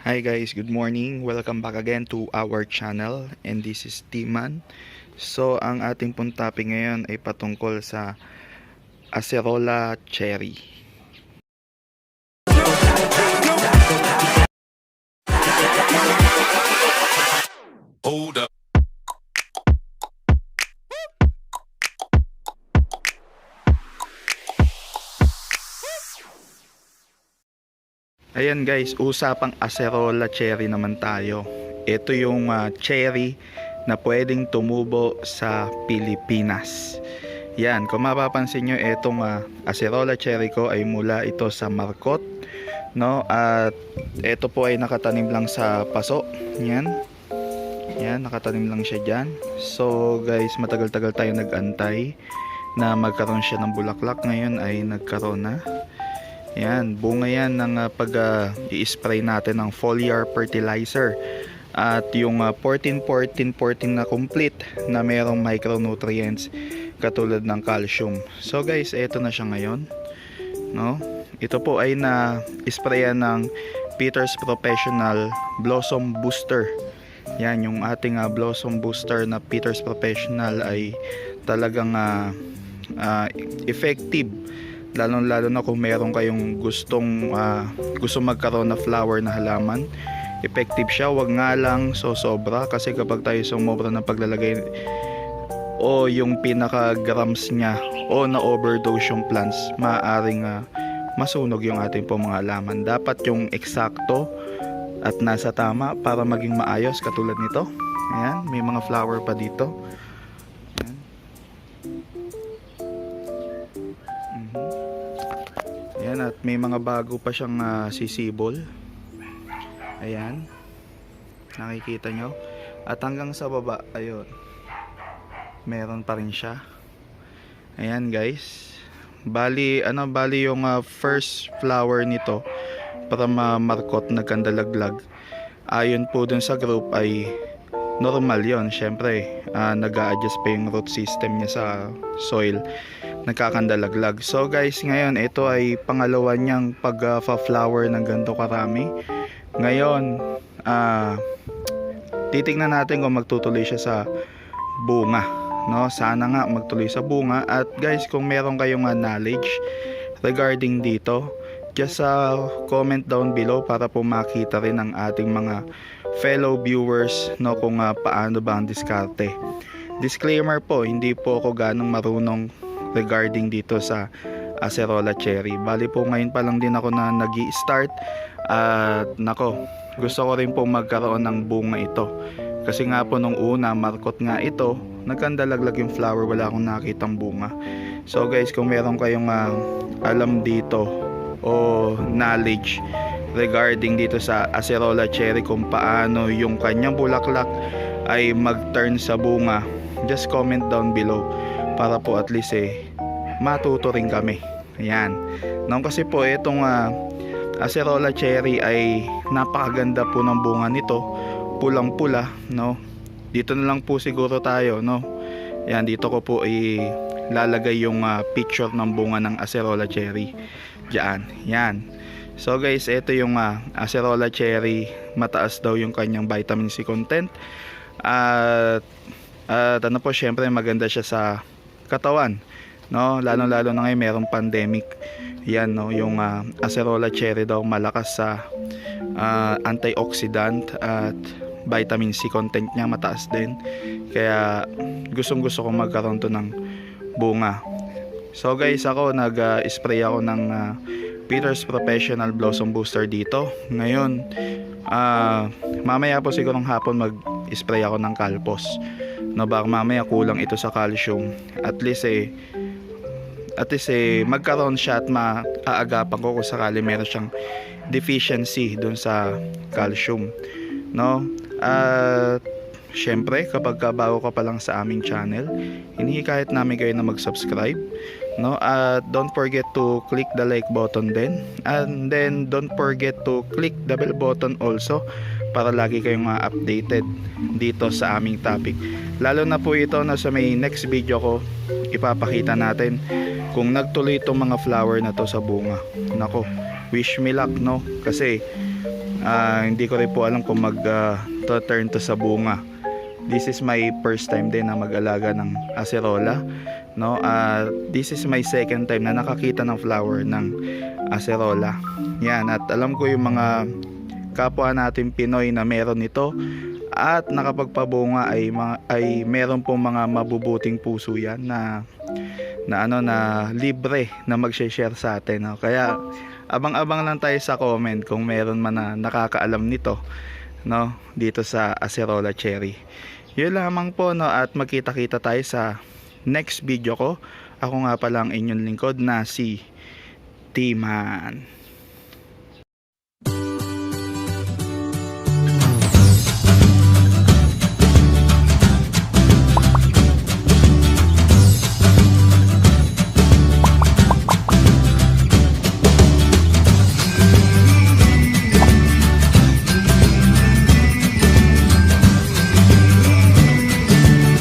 Hi guys, good morning. Welcome back again to our channel and this is Timan. So, ang ating pong topic ngayon ay patungkol sa Acerola Cherry. Ayan guys, usapang Acerola Cherry naman tayo. Ito yung ah, cherry na pwedeng tumubo sa Pilipinas. Yan, kung mapapansin nyo, itong ah, Acerola Cherry ko ay mula ito sa Marcot. No? At ito po ay nakatanim lang sa paso. Yan. Yan, nakatanim lang siya dyan. So guys, matagal-tagal tayo nag-antay na magkaroon siya ng bulaklak. Ngayon ay nagkaroon na. Yan, bunga yan ng ah, pag ah, i-spray natin ng foliar fertilizer. At yung ah, 14-14-14 na complete na merong micronutrients katulad ng calcium. So guys, eto na siya ngayon. No? Ito po ay na sprayan ng Peters Professional Blossom Booster. Yan, yung ating ah, Blossom Booster na Peters Professional ay talagang ah, ah, effective lalo lalo na kung meron kayong gustong ah, gusto magkaroon na flower na halaman. Effective siya wag nga lang so sobra kasi kapag tayo sumobra ng paglalagay o yung pinaka grams niya o na overdose yung plants maaaring ah, masunog yung ating po mga halaman. Dapat yung eksakto at nasa tama para maging maayos katulad nito. Ayan may mga flower pa dito Ayan at may mga bago pa siyang ah, sisibol. Ayan. Nakikita nyo. At hanggang sa baba, ayun. Meron pa rin siya. Ayan guys. Bali, ano, bali yung ah, first flower nito para ma-markot nagkandalaglag. Ayon po dun sa group ay normal yon syempre ah, nag-a-adjust pa yung root system niya sa soil nagkakandalaglag. So guys ngayon ito ay pangalawa niyang pag-flower ng ganito karami. Ngayon ah titignan natin kung magtutuloy siya sa bunga no? Sana nga magtuloy sa bunga. At guys kung meron kayong knowledge regarding dito just sa comment down below para po makita rin ng ating mga fellow viewers no? Kung ah, paano ba ang diskarte. Disclaimer po, hindi po ako ganong marunong regarding dito sa Acerola Cherry. Bali po ngayon pa lang din ako na nag start at nako, gusto ko rin po magkaroon ng bunga ito. Kasi nga po nung una, markot nga ito, nagkandalaglag yung flower, wala akong nakitang bunga. So guys, kung meron kayong ah, alam dito o knowledge regarding dito sa Acerola Cherry kung paano yung kanyang bulaklak ay mag-turn sa bunga just comment down below para po at least eh matuto rin kami ayan noon kasi po itong ah, Acerola Cherry ay napakaganda po ng bunga nito pulang pula no dito na lang po siguro tayo no yan dito ko po ilalagay yung ah, picture ng bunga ng Acerola Cherry Diyan, yan. So guys, ito yung ah, Acerola Cherry. Mataas daw yung kanyang vitamin C content. At, at ano po, syempre maganda siya sa katawan. No, lalo-lalo na ngayon merong pandemic. Yan no, yung ah, Acerola Cherry daw malakas sa ah, antioxidant at vitamin C content niya mataas din. Kaya gustong gusto ko magkaroon to ng bunga. So guys, ako nag-spray ako ng ah, Peters Professional Blossom Booster dito. Ngayon, ah, mamaya po sigurong hapon mag-spray ako ng Calpos. No, baka mamaya kulang ito sa calcium. At least eh, at least eh, magkaroon siya at maaagapan ko kung sakali meron siyang deficiency dun sa calcium. No? At Siyempre, kapag ka bago ka pa lang sa aming channel, hinihikayat namin kayo na mag-subscribe. No? At don't forget to click the like button din. And then, don't forget to click the bell button also para lagi kayong ma-updated dito sa aming topic. Lalo na po ito na sa may next video ko, ipapakita natin kung nagtuloy itong mga flower na to sa bunga. Nako, wish me luck, no? Kasi Ah, hindi ko rin po alam kung mag ah, to turn to sa bunga. This is my first time din na mag-alaga ng acerola. No, Ah, this is my second time na nakakita ng flower ng acerola. Yan, at alam ko yung mga kapwa natin Pinoy na meron nito at nakapagpabunga ay mga, ay meron pong mga mabubuting puso yan na na ano na libre na mag-share sa atin. No? Kaya abang-abang lang tayo sa comment kung meron man na nakakaalam nito no dito sa Acerola Cherry. Yun lamang po no at magkita-kita tayo sa next video ko. Ako nga pala ang inyong lingkod na si T-Man.